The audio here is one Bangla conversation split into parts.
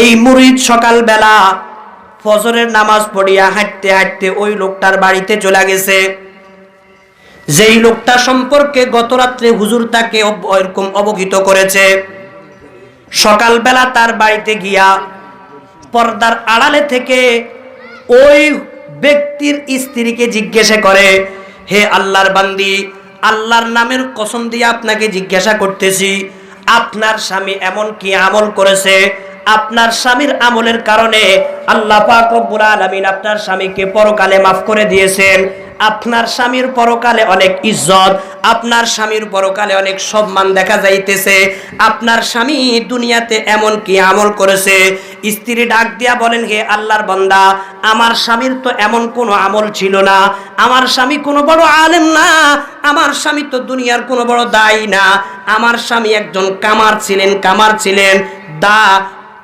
এই মুরিদ সকালবেলা ফজরের নামাজ পড়িয়া হাঁটতে হাঁটতে ওই লোকটার বাড়িতে চলে গেছে। যেই লোকটা সম্পর্কে গত রাত্রে হুজুর তাকে এরকম অবহিত করেছে। সকালবেলা তার বাড়িতে গিয়া পর্দার আড়ালে থেকে ওই ব্যক্তির স্ত্রীকে জিজ্ঞাসা করে, হে আল্লাহর বান্দি, আল্লাহর নামের কসম দিয়ে আপনাকে জিজ্ঞাসা করতেছি, আপনার স্বামী এমন কি আমল করেছে? আপনার স্বামীর আমলের কারণে আল্লাহ পাক রব্বুল আলামিন আপনার স্বামীকে পরকালে মাফ করে দিয়েছেন। আপনার স্বামীর পরকালে অনেক ইজ্জত, আপনার স্বামীর পরকালে অনেক সম্মান দেখা যাইতেছে। আপনার স্বামী দুনিয়াতে এমন কি আমল করেছে? স্ত্রী ডাক দিয়া বলেন, হে আল্লাহর বান্দা, আমার স্বামীর তো এমন কোনো আমল ছিল না। আমার স্বামী কোনো বড় আলেম না। আমার স্বামী তো দুনিয়ার কোনো বড় দায়ী না। আমার স্বামী একজন কামার ছিলেন কামার ছিলেন। দা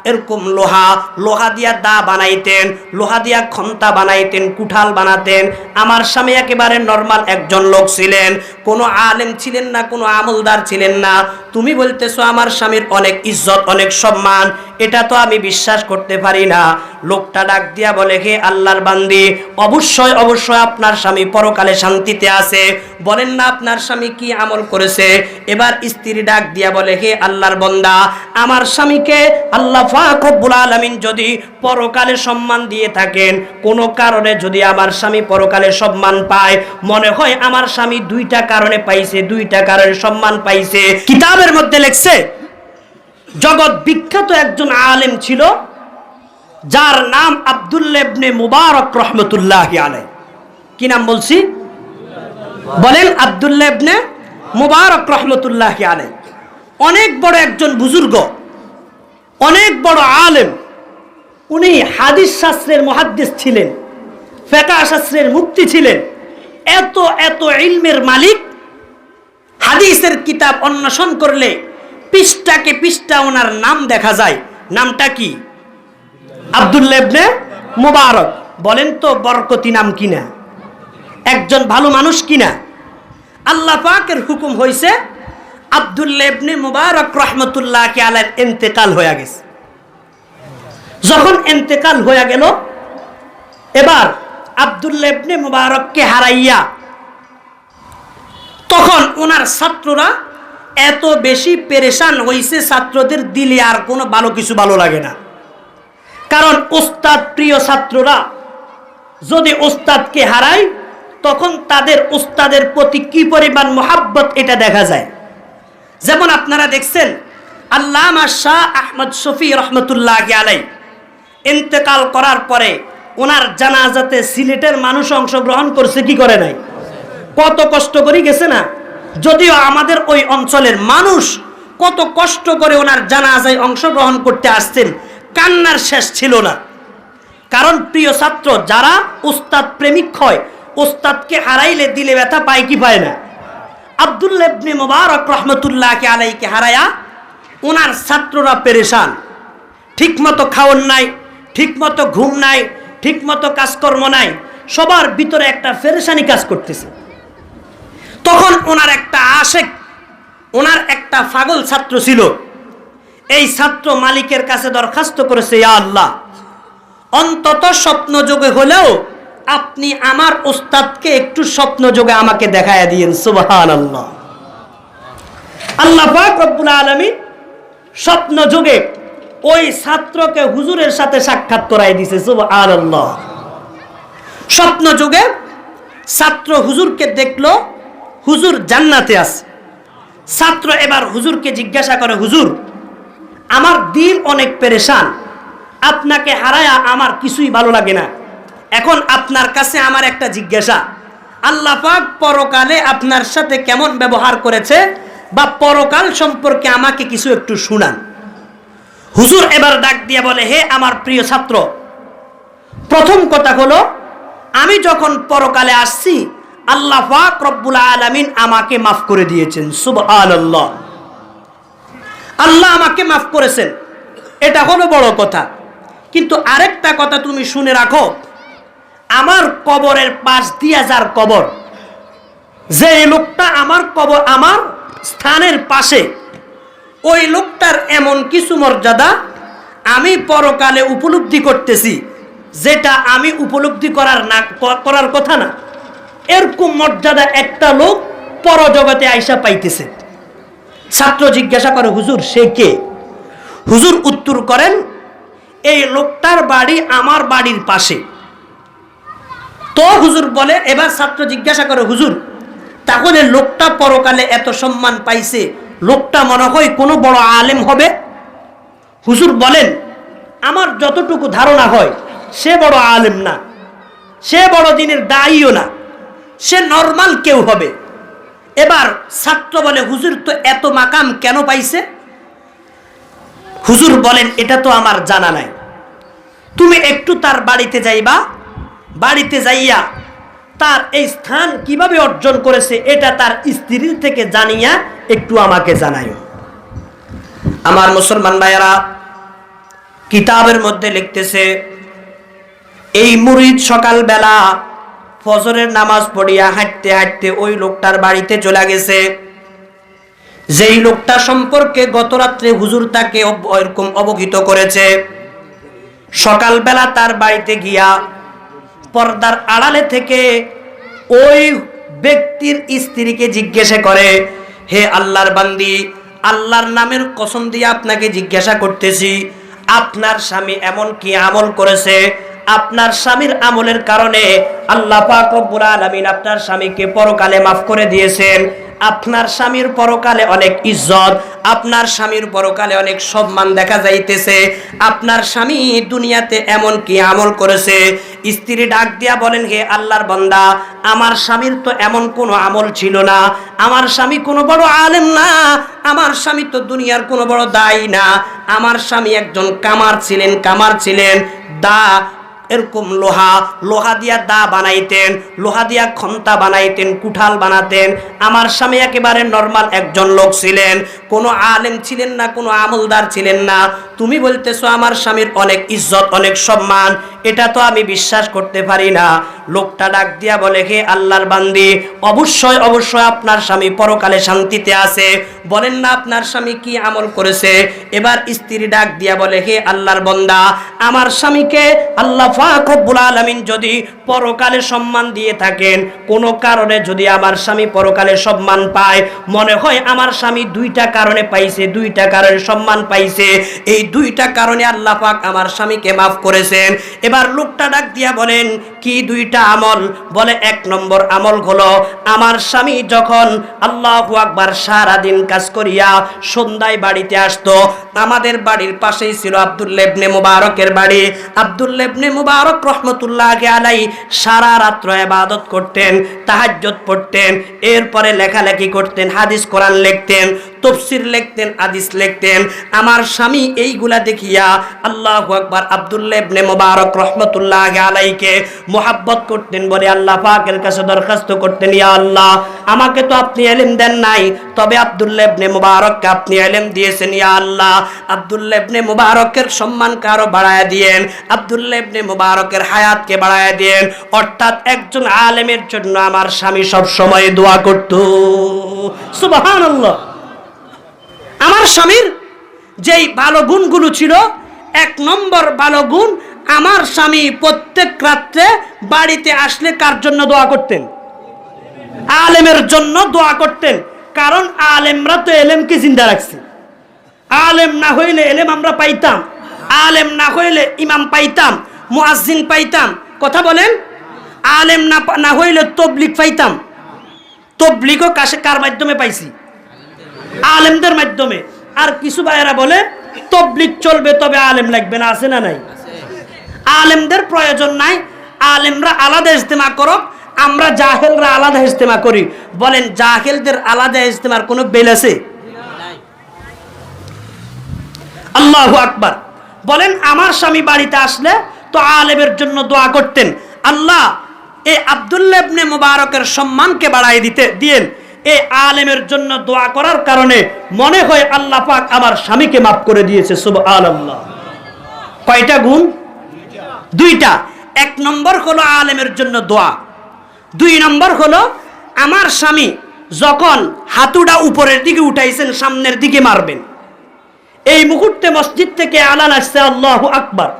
এরকম লোহা লোহা দিয়া দা বানাইতেন, লোহা দিয়া খন্তা বানাইতেন, কুঠাল বানাতেন। আমার স্বামী একেবারে নর্মাল একজন লোক ছিলেন। কোনো আলেম ছিলেন না, কোনো আমলদার ছিলেন না। তুমি বলতেছো, আমার স্বামীর অনেক ইজ্জত, অনেক সম্মান। এটা তো আমি বিশ্বাস করতে পারি না। লোকটা ডাক দিয়া বলে, হে আল্লাহর বান্দি, অবশ্যই অবশ্যই আপনার স্বামী পরকালে শান্তিতে আছে। বলেন না, আপনার স্বামী কি আমল করেছে? এবার স্ত্রী ডাক দিয়া বলে, হে আল্লাহর বন্দা, আমার স্বামীকে আল্লাহ পাক রব্বুল আলামিন যদি পরকালে সম্মান দিয়ে থাকেন, কোনো কারণে যদি আমার স্বামী পরকালে সম্মান পায়, মনে হয় আমার স্বামী দুইটা কারণে পাইছে, দুইটা কারণে সম্মান পাইছে। কিতাবের মধ্যে লেখছে, জগৎ বিখ্যাত একজন আলেম ছিল, যার নাম আব্দুল্লেবনে মুবারক রহমতুল্লাহ আলাই কি নাম বলছি? বলেন আব্দুল্লেবনে মুবারক রহমতুল্লাহ আলাই অনেক বড় একজন বুজুর্গ, অনেক বড় আলেম। উনি হাদিস শাস্ত্রের মহাদ্দেশ ছিলেন ফেকা শাস্ত্রের মুক্তি ছিলেন। এত এত ইলমের মালিক হাদিসের কিতাব অন্বেষণ করলে পৃষ্ঠাকে পৃষ্ঠা ওনার নাম দেখা যায়। নামটা কি? আবদুল্লেবনে মুবারক। বলেন তো, বরকতি নাম কিনা? একজন ভালো মানুষ কিনা? আল্লাহ পাকের হুকুম হয়েছে আবদুল্লেবনে মুবারক রহমতুল্লাহকে আলের এন্তেকাল হয়ে গেছে। যখন এন্তেকাল হয়ে গেল, এবার আবদুল্লেবনে মুবারককে হারাইয়া তখন ওনার ছাত্ররা এত বেশি পেরেশান হয়েছে ছাত্রদের দিলে আর কোনো ভালো কিছু ভালো লাগে না। কারণ ওস্তাদ প্রিয় ছাত্ররা যদি ওস্তাদকে হারায়, তখন তাদের ওস্তাদের প্রতি কি পরিমাণ মোহাব্বত এটা দেখা যায়। যেমন আপনারা দেখছেন, আল্লামা শাহ আহমদ শফি রহমতুল্লাহ আলাই ইন্তেকাল করার পরে ওনার জানাজাতে সিলেটের মানুষ অংশগ্রহণ করছে, কি করে নাই? কত কষ্ট করে গেছে না? যদিও আমাদের ওই অঞ্চলের মানুষ কত কষ্ট করে ওনার জানাজায় অংশগ্রহণ করতে আসছেন, কান্নার শেষ ছিল না। কারণ প্রিয় ছাত্র, যারা উস্তাদ প্রেমিক হয়, উস্তাদকে হারাইলে দিলে ব্যথা পায়, কি পায় না? আবদুল্লেবনে মোবারক রহমতুল্লাহকে আলাইকে হারায়া ওনার ছাত্ররা পেরেশান। ঠিকমতো খাওয়ান নাই, ঠিকমতো ঘুম নাই ঠিকমতো কাজকর্ম নাই, সবার ভিতরে একটা ফেরেশানি কাজ করতেছে। তখন ওনার একটা আশেক, ওনার একটা ফাগল ছাত্র ছিল। এই ছাত্র মালিকের কাছে দরখাস্ত করেছে, ইয়া আল্লাহ, অন্তত স্বপ্ন যোগে হলেও আপনি আমার ওস্তাদকে একটু স্বপ্ন যোগে আমাকে দেখায় দিয়েন সুবহান আল্লাহ আল্লাহ পাক রব্বুল আলামিন স্বপ্ন যোগে ওই ছাত্রকে হুজুরের সাথে সাক্ষাৎ করাই দিছে স্বপ্ন যুগে ছাত্র হুজুরকে দেখল, হুজুর জান্নাতে আছে। ছাত্র এবার হুজুরকে জিজ্ঞাসা করে, হুজুর, আমার দিল অনেক পেরেশান, আপনাকে হারায়া আমার কিছুই ভালো লাগে না। এখন আপনার কাছে আমার একটা জিজ্ঞাসা, আল্লাহ পাক পরকালে আপনার সাথে কেমন ব্যবহার করেছে বা পরকাল সম্পর্কে আমাকে কিছু একটু শুনান। হুজুর এবার ডাক দিয়ে বলে, হে আমার প্রিয় ছাত্র, প্রথম কথা হলো, আমি যখন পরকালে আসছি, আল্লাহ পাক রব্বুল আলামিন আমাকে মাফ করে দিয়েছেন, সুবহানাল্লাহ। আল্লাহ আমাকে মাফ করেছেন। এটা হলো বড় কথা। কিন্তু আরেকটা কথা তুমি শুনে রাখো, আমার কবরের পাশ দিয়া যার কবর, যে লোকটা আমার কবর, আমার স্থানের পাশে ওই লোকটার এমন কিছু মর্যাদা আমি পরকালে উপলব্ধি করতেছি, যেটা আমি উপলব্ধি করার না করার কথা না। এরকম মর্যাদা একটা লোক পরজগতে আইসা পাইতেছে। ছাত্র জিজ্ঞাসা করে, হুজুর, সে কে? হুজুর উত্তর করেন, এই লোকটার বাড়ি আমার বাড়ির পাশে। তো হুজুর বলে, এবার ছাত্র জিজ্ঞাসা করে, হুজুর, তাহলে লোকটা পরকালে এত সম্মান পাইছে? লোকটা মনে হয় কোনো বড় আলেম হবে। হুজুর বলেন, আমার যতটুকু ধারণা হয়, সে বড় আলেম না, সে বড় দিনের দায়ীও না, সে নর্মাল কেউ হবে। এবার ছাত্র বলে, হুজুর তো এত মাকাম কেন পাইছে? হুজুর বলেন, এটা তো আমার জানা নাই। তুমি একটু তার বাড়িতে যাইবা, বাড়িতে যাইয়া তার এই স্থান কীভাবে অর্জন করেছে, এটা তার স্ত্রীর থেকে জানিয়া একটু আমাকে জানাইও আমার মুসলমান ভাইয়েরা, কিতাবের মধ্যে লিখতেছে, এই মুরিদ সকালবেলা ফজরের নামাজ পড়িয়া হাঁটতে হাঁটতে ওই লোকটার বাড়িতে চলে গেছে। যেই লোকটা সম্পর্কে গত রাত্রে হুজুর তাকে এরকম অবহিত করেছে। সকালবেলা তার বাড়িতে গিয়া পর্দার আড়ালে থেকে ওই ব্যক্তির স্ত্রীকে জিজ্ঞাসা করে, হে আল্লাহর বান্দি, আল্লাহর নামের কসম দিয়ে আপনাকে জিজ্ঞাসা করতেছি, আপনার স্বামী এমন কি আমল করেছে? আপনার স্বামীর আমলের কারণে আল্লাহ পাক রব্বুল আলামিন আপনার স্বামীকে পরকালে মাফ করে দিয়েছেন। আপনার স্বামীর পরকালে অনেক ইজ্জত, আপনার স্বামীর পরকালে অনেক সম্মান দেখা যাইতেছে। আপনার স্বামী দুনিয়াতে এমন কি আমল করেছে? স্ত্রী ডাক দিয়া বলেন, হে আল্লাহর বান্দা, আমার স্বামীর তো এমন কোনো আমল ছিল না। আমার স্বামী কোনো বড় আলেম না। আমার স্বামী তো দুনিয়ার কোনো বড় দায়ী না। আমার স্বামী একজন কামার ছিলেন কামার ছিলেন। দা এরকম লোহা লোহা দিয়া দা বানাইতেন, লোহা দিয়া খন্তা বানাইতেন, কুঠাল বানাতেন। আমার স্বামী একেবারে নর্মাল একজন লোক ছিলেন। কোনো আলেম ছিলেন না, কোনো আমলদার ছিলেন না। তুমি বলতেছো আমার স্বামীর অনেক ইজ্জত, অনেক সম্মান। এটা তো আমি বিশ্বাস করতে পারি না। লোকটা ডাক দিয়া বলে, হে আল্লাহর বান্দি, অবশ্যই অবশ্যই আপনার স্বামী পরকালে শান্তিতে আছে। বলেন না আপনার স্বামী কি আমল করেছে? এবার স্ত্রী ডাক দিয়া বলে, হে আল্লাহর বন্দা, আমার স্বামীকে আল্লাহ পাক রব্বুল আলামিন যদি পরকালে সম্মান দিয়ে থাকেন, কোনো কারণে যদি আমার স্বামী পরকালে সম্মান পায়, মনে হয় আমার স্বামী দুইটা কারণে পাইছে, দুইটা কারণে সম্মান পাইছে। এই দুইটা কারণে আল্লাহ পাক আমার স্বামীকে মাফ করেছেন। এবার লোকটা ডাক দিয়া বলেন, কি দুইটা আমল? বলে, এক নম্বর আমল হলো, আমার স্বামী যখন আল্লাহু আকবার সারা দিন কাজ করিয়া সন্ধ্যায় বাড়িতে আসতো, আমাদের বাড়ির পাশেই ছিল আব্দুল্লেবনে মুবারকের বাড়ি। আব্দুল্লেবনে মুবারক রহমতুল্লাহ আলাই সারা রাত্র এবাদত করতেন তাহাজ্জত পড়তেন এরপরে লেখালেখি করতেন হাদিস কোরআন লিখতেন। তফসির লিখতেন, হাদিস লিখতেন। আমার স্বামী এইগুলা দেখিয়া আল্লাহু আকবার আব্দুল্লাহ ইবনে মুবারক রহমতুল্লাহ আলাইকে মোহাব্বত করতেন, বলে আল্লাহ পাকের কাছে দরখাস্ত করতেন, ইয়া আল্লাহ, আমাকে তো আপনি এলেম দেন নাই, তবে আব্দুল্লাহ ইবনে মুবারককে আপনি এলেম দিয়েছেন, ইয়া আল্লাহ। আব্দুল্লাহ ইবনে মুবারকের সম্মানকে আরও বাড়ায় দিয়েন, আব্দুল্লাহ ইবনে মুবারকের হায়াতকে বাড়ায় দিয়েন। অর্থাৎ একজন আলেমের জন্য আমার স্বামী সব সময় দোয়া করত। সুবহানাল্লাহ। আমার স্বামীর যেই ভালো গুণগুলো ছিল, এক নম্বর ভালো গুণ, আমার স্বামী প্রত্যেক রাত্রে বাড়িতে আসলে কার জন্য দোয়া করতেন? আলেমের জন্য দোয়া করতেন। কারণ আলেমরা তো এলেমকে জিন্দা রাখছে। আলেম না হইলে এলেম আমরা পাইতাম। আলেম না হইলে ইমাম পাইতাম, মুয়াজ্জিন পাইতাম। কথা বলেন? আলেম না না হইলে তবলিক পাইতাম। তবলিগও কাছে কার মাধ্যমে পাইছি? আলেমদের মাধ্যমে। আর কিছু ভাইয়েরা বলে তবলিক চলবে তবে আলেম লাগবে না। আছে না নাই? আলেমদের প্রয়োজন নাই। আলেমরা আলাদা ইজতেমা করক, আমরা জাহেলরা আলাদা ইজতেমা করি। বলেন, জাহেলদের আলাদা ইজতেমার কোনো বেল আছে? আল্লাহু আকবার। বলেন, আমার স্বামী বাড়িতে আসলে তো আলেমের জন্য দোয়া করতেন। আল্লাহ, এ আব্দুল্লাহ ইবনে মুবারকের সম্মানকে বাড়াই দিতে, দিয়েন। এই আলেমের জন্য দোয়া করার কারণে মনে হয় আল্লাহ পাক আমার স্বামীকে মাফ করে দিয়েছে, সুবহানাল্লাহ। কয়টা গুণ? দুইটা। এক নম্বর হলো আলেমের জন্য দোয়া। দুই নম্বর হলো আমার স্বামী যখন হাতুটা উপরের দিকে উঠাইছেন, সামনের দিকে মারবেন। এই মুহূর্তে মসজিদ থেকে আলান আসছে, আল্লাহ আকবার।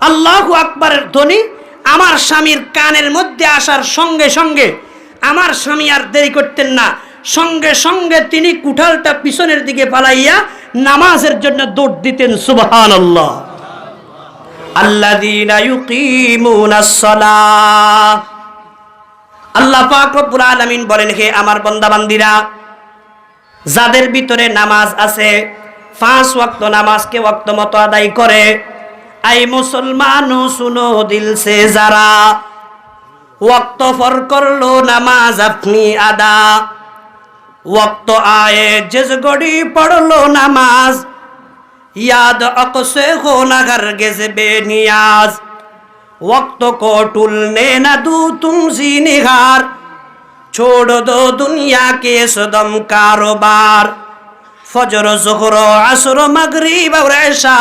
আল্লাহ আকবরের ধ্বনি আমার স্বামীর কানের মধ্যে আসার সঙ্গে সঙ্গে আমার স্বামী আর দেরি করতেন না। সঙ্গে সঙ্গে তিনি কুঠালটা পিছনের দিকে পালাইয়া নামাজের জন্য দৌড় দিতেন সুবহান আল্লাহ আল্লাহ পাক রব্বুল বলেন, হে আমার বান্দাবান্দিরা, যাদের ভিতরে নামাজ আছে, পাঁচ ওয়াক্ত নামাজকে ওয়াক্ত মতো আদায় করে। আই মুসলমান শুনো দিল সে যারা ওয়াক্ত ফর করল নামাজ আপনি আদা। ওয়াক্ত আয়ে জেজ গড়ি পড়ল নামাজ। ইয়াদ অকসে হো নাগার গেছে বে নিয়াজ। ওয়াক্ত কো টুলনে না দু তুমসি নিহার ছোড় দো দুনিয়া কে সদম কারোবার। ফজর, জোহর, আসর, মগরিব রেশা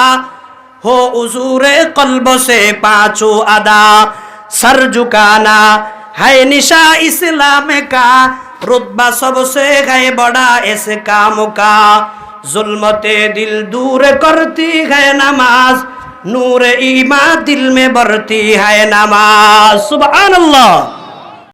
হো উজুরে কলব সে পাঁচু আদা। पांचों अदा सर झुकाना है निशा इस्लाम का रुतबा सबसे गए बड़ा इस काम का जुल्मते दिल दूर करती है नमाज नूर ईमा दिल में बढ़ती है नमाज सुबह अल्लाह